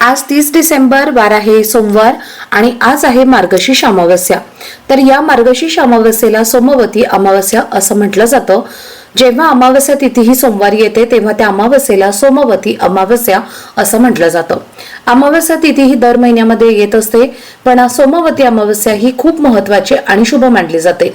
आज तीस डिसेंबर वार आहे सोमवार आणि आज आहे मार्गशीर्ष अमावस्या. तर या मार्गशीर्ष अमावस्येला सोमवती अमावस्या असं म्हटलं जातं. जेव्हा अमावस्या तिथी ही सोमवारी येते तेव्हा त्या अमावस्येला सोमवती अमावस्या असं म्हटलं जातं. अमावस्या तिथी ही दर महिन्यामध्ये येत असते पण सोमवती अमावस्या ही खूप महत्वाची आणि शुभ मानली जाते.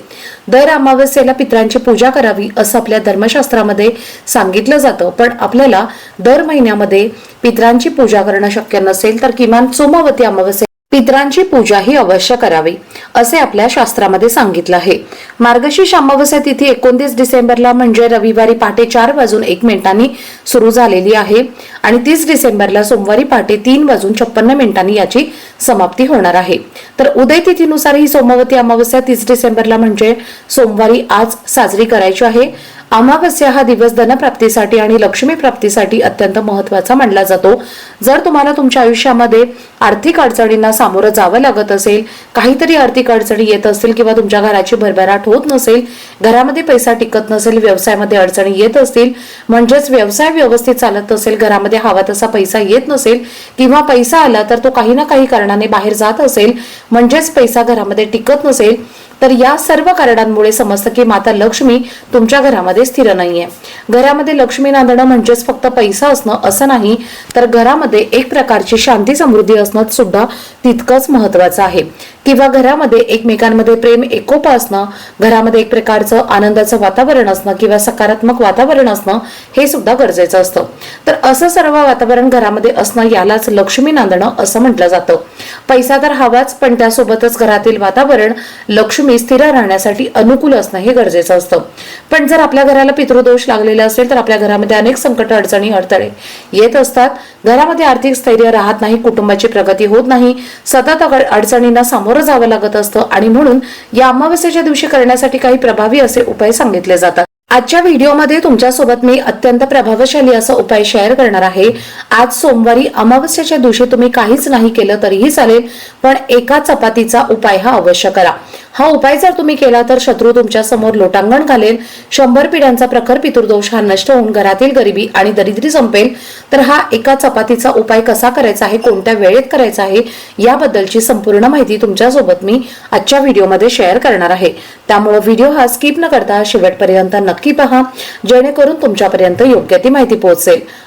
दर अमावस्येला पित्रांची पूजा करावी असं आपल्या धर्मशास्त्रामध्ये सांगितलं जातं पण आपल्याला दर महिन्यामध्ये पित्रांची पूजा करणं शक्य नसेल तर किमान सोमवती अमावस्या पितरांची पूजा ही अवश्य करावी असे आपल्या शास्त्रामध्ये सांगितलं आहे. मार्गशीर्ष अमावस्या तिथी एकोणतीस डिसेंबरला म्हणजे रविवारी पहाटे चार वाजून एक मिनिटांनी सुरू झालेली आहे आणि तीस डिसेंबरला सोमवारी पहाटे तीन वाजून छप्पन्न मिनिटांनी याची समाप्ती होणार आहे. तर उदय तिथीनुसार ही सोमवती अमावस्या तीस डिसेंबरला म्हणजे सोमवारी आज साजरी करायची आहे. अमावस्या हा दिवस धनप्राप्तीसाठी आणि लक्ष्मी प्राप्तीसाठी अत्यंत महत्त्वाचा मानला जातो. जर तुम्हाला तुमच्या आयुष्यामध्ये आर्थिक अडचणींना सामोरं जावं लागत असेल काहीतरी आर्थिक अडचणी येत असतील किंवा तुमच्या घराची भरभराट होत नसेल घरामध्ये पैसा टिकत नसेल व्यवसायामध्ये अडचणी येत असतील म्हणजेच व्यवसाय व्यवस्थित चालत नसेल घरामध्ये हवा तसा पैसा येत नसेल किंवा पैसा आला तर तो काही ना काही कारणाने बाहेर जात असेल म्हणजेच पैसा घरामध्ये टिकत नसेल तर या सर्व कारणांमुळे समजतं की माता लक्ष्मी तुमच्या घरामध्ये स्थिर नाहीये. घरामध्ये लक्ष्मी नांदणं म्हणजेच फक्त पैसा असणं असं नाही तर घरामध्ये एक प्रकारची शांती समृद्धी असणं सुद्धा तितकंच महत्वाचं आहे. किंवा घरामध्ये एकमेकांमध्ये प्रेम एकोपा असणं घरामध्ये एक प्रकारचं आनंदाचं वातावरण असणं किंवा सकारात्मक वातावरण असणं हे सुद्धा गरजेचं असतं. तर असं सर्व वातावरण घरामध्ये असणं यालाच लक्ष्मी नांदणं असं म्हटलं जातं. पैसा तर हवाच पण त्यासोबतच घरातील वातावरण लक्ष्मी स्थिर राहण्यासाठी अनुकूल असणं हे गरजेचं असतं. पण जर आपल्या घराला पितृदोष लागलेला असेल तर आपल्या घरामध्ये अनेक संकट अडचणी अडथळे येत असतात. घरामध्ये आर्थिक स्थैर्य राहत नाही कुटुंबाची प्रगती होत नाही. सतत अडचणींना सामोरं जावं लागत असतं आणि म्हणून या अमावस्येच्या दिवशी करण्यासाठी काही प्रभावी असे उपाय सांगितले जातात. आजच्या व्हिडिओमध्ये तुमच्यासोबत मी अत्यंत प्रभावशाली असा उपाय शेअर करणार आहे. आज सोमवारी अमावस्येच्या दिवशी तुम्ही काहीच नाही केलं तरीही चालेल पण एका चपातीचा उपाय हा अवश्य करा. हा उपाय जर तुम्ही केला तर शत्रू तुमच्यासमोर लोटांगण घालेल. शंभर पिढ्यांचा प्रखर पितृदोष हा नष्ट होऊन घरातील गरिबी आणि दरिद्री संपेल. तर हा एका चपातीचा उपाय कसा करायचा आहे कोणत्या वेळेत करायचा आहे याबद्दलची संपूर्ण माहिती तुमच्यासोबत मी आजच्या व्हिडिओमध्ये शेअर करणार आहे. त्यामुळे व्हिडिओ हा स्किप न करता शेवटपर्यंत नक्की पहा. जेणेकरून तुमच्यापर्यंत योग्य ती माहिती पोहोचेल.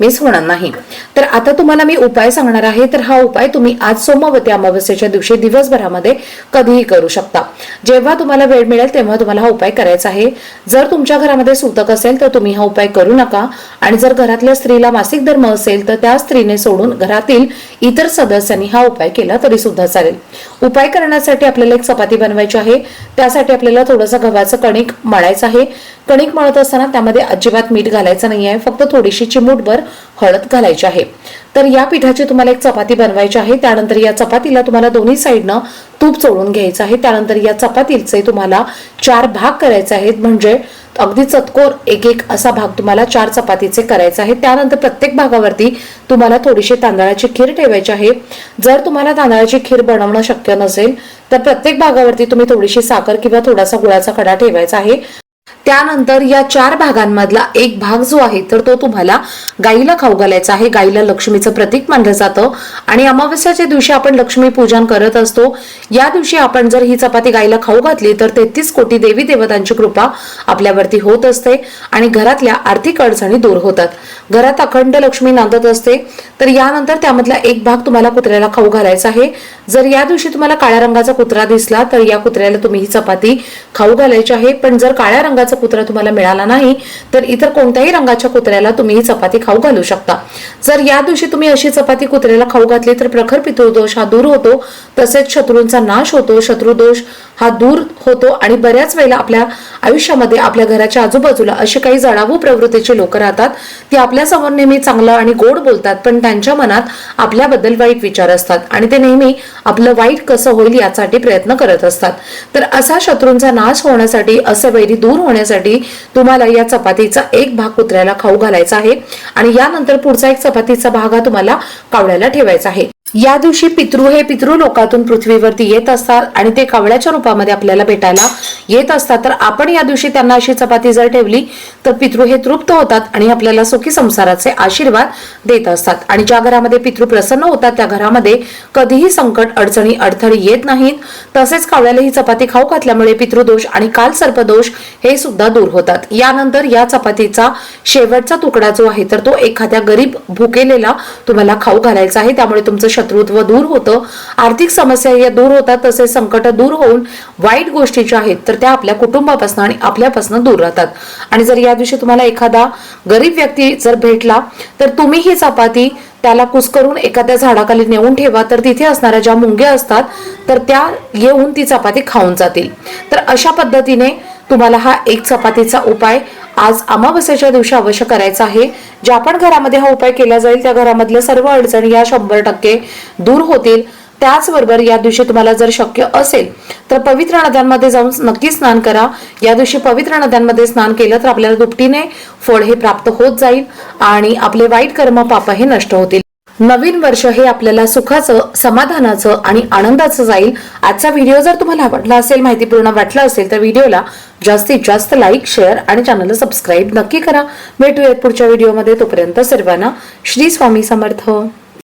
मिस होणार नाही. तर आता तुम्हाला मी उपाय सांगणार आहे तर हा उपाय तुम्ही आज सोमवती अमावस्येच्या दिवशी दिवसभरामध्ये कधीही करू शकता. जेव्हा तुम्हाला वेळ मिळेल तेव्हा तुम्हाला हा उपाय करायचा आहे. जर तुमच्या घरामध्ये सूतक असेल तर तुम्ही हा उपाय करू नका. आणि जर घरातल्या स्त्रीला मासिक धर्म असेल तर त्या स्त्रीने सोडून घरातील इतर सदस्यांनी हा उपाय केला तरी सुद्धा चालेल. उपाय करण्यासाठी आपल्याला एक चपाती बनवायची आहे. त्यासाठी आपल्याला थोडंसं गव्हाचं कणिक मळायचं आहे. कणिक मळत असताना त्यामध्ये अजिबात मीठ घालायचं नाही आहे फक्त थोडीशी चिमूटभर हळद घालायची आहे. तर या पिठाची तुम्हाला एक चपाती बनवायची आहे. त्यानंतर या चपातीला तुम्हाला दोन्ही साईडनं तूप चोळून घ्यायचं आहे. त्यानंतर या चपातीचे तुम्हाला चार भाग करायचे आहेत. म्हणजे अगदी चतकोर एक एक असा भाग तुम्हाला चार चपातीचे करायचे आहे त्यानंतर प्रत्येक भागावरती तुम्हाला थोडीशी तांदळाची खीर ठेवायची आहे. जर तुम्हाला तांदळाची खीर बनवणं शक्य नसेल तर प्रत्येक भागावरती तुम्ही थोडीशी साखर किंवा थोडासा गुळाचा खडा ठेवायचा आहे. त्यानंतर या चार भागांमधला एक भाग जो आहे तर तो तुम्हाला गाईला खाऊ घालायचा आहे. गाईला लक्ष्मीचं प्रतीक मानलं जातं. आणि अमावस्याच्या दिवशी आपण लक्ष्मी पूजन करत असतो. या दिवशी आपण जर ही चपाती गाईला खाऊ घातली तर तेहतीस कोटी देवी देवतांची कृपा आपल्यावरती होत असते आणि घरातल्या आर्थिक अडचणी दूर होतात. घरात अखंड लक्ष्मी नांदत असते. तर यानंतर त्यामधला एक भाग तुम्हाला कुत्र्याला खाऊ घालायचा आहे. जर या दिवशी तुम्हाला काळ्या रंगाचा कुत्रा दिसला तर या कुत्र्याला तुम्ही ही चपाती खाऊ घालायची आहे. पण जर काळ्या रंगाचा रंगाचा कुत्रा तुम्हाला मिळाला नाही तर इतर कोणत्याही रंगाच्या कुत्र्याला तुम्ही ही चपाती खाऊ घालू शकता. जर या दिवशी तुम्ही अशी चपाती कुत्र्याला खाऊ घातली तर प्रखर पितृदोष हा दूर होतो तसेच शत्रूंचा नाश होतो शत्रुदोष हा दूर होतो आणि बऱ्याच वेळेला आपल्या आयुष्यामध्ये आपल्या घराच्या आजूबाजूला अशी काही जडावू प्रवृत्तीचे लोक राहतात ती आपल्यासमोर नेहमी चांगलं आणि गोड बोलतात पण त्यांच्या मनात आपल्याबद्दल वाईट विचार असतात आणि ते नेहमी आपलं वाईट कसं होईल यासाठी प्रयत्न करत असतात. तर असा शत्रूंचा नाश होण्यासाठी असे वैरी दूर होण्यासाठी तुम्हाला या चपातीचा एक भाग कुत्र्याला खाऊ घालायचा आहे. आणि यानंतर पुढचा एक चपातीचा भाग हा तुम्हाला कावळ्याला ठेवायचा आहे. या दिवशी पितृ हे पितृ लोकातून पृथ्वीवरती येत असतात आणि ते कावळ्याच्या रूपामध्ये आपल्याला भेटायला येत असतात. तर आपण या दिवशी त्यांना अशी चपाती जर ठेवली तर पितृ हे तृप्त होतात आणि आपल्याला सुखी संसाराचे आशीर्वाद देत असतात. आणि ज्या घरामध्ये पितृ प्रसन्न होतात त्या घरामध्ये कधीही संकट अडचणी अडथळे येत नाहीत. तसेच कावळ्याला ही चपाती खाऊ घातल्यामुळे पितृदोष आणि काल सर्पदोष हे सुद्धा दूर होतात. यानंतर या चपातीचा शेवटचा तुकडा जो आहे तर तो एखाद्या गरीब भुकेलेला तुम्हाला खाऊ घालायचा आहे. त्यामुळे तुमचं शत्रुत्व दूर होतं आर्थिक समस्या या दूर होतात तसेच संकट दूर होऊन वाईट गोष्टी ज्या आहेत तर त्या आपल्या कुटुंबापासून आणि आपल्यापासून दूर राहतात. आणि जर या दिवशी तुम्हाला एखादा गरीब व्यक्ती जर भेटला तर तुम्ही ही चपाती त्याला कुस्करून एखाद्या झाडाखाली नेऊन ठेवा तर तिथे असणाऱ्या ज्या मुंग्या असतात तर त्या येऊन ती चपाती खाऊन जातील. तर अशा पद्धतीने तुम्हाला हा एक चपातीचा उपाय आज अमावस्याच्या दिवशी अवश्य करायचा आहे. ज्या पण घरामध्ये हा उपाय केला जाईल त्या घरामधल्या सर्व अडचणी या शंभर टक्के दूर होतील. त्याचबरोबर या दिवशी तुम्हाला जर शक्य असेल तर पवित्र नद्यांमध्ये जाऊन नक्की स्नान करा. या दिवशी पवित्र नद्यांमध्ये स्नान केलं तर आपल्याला दुपटीने फळ हे प्राप्त होत जाईल आणि आपले वाईट कर्म पाप हे नष्ट होतील. नवीन वर्ष हे आपल्याला सुखाचं समाधानाचं आणि आनंदाचं जाईल. आजचा व्हिडिओ जर तुम्हाला आवडला असेल माहितीपूर्ण वाटला असेल तर व्हिडिओला जास्तीत जास्त लाईक शेअर आणि चॅनलला सबस्क्राईब नक्की करा. भेटूयात पुढच्या व्हिडिओमध्ये तोपर्यंत सर्वांना श्री स्वामी समर्थ.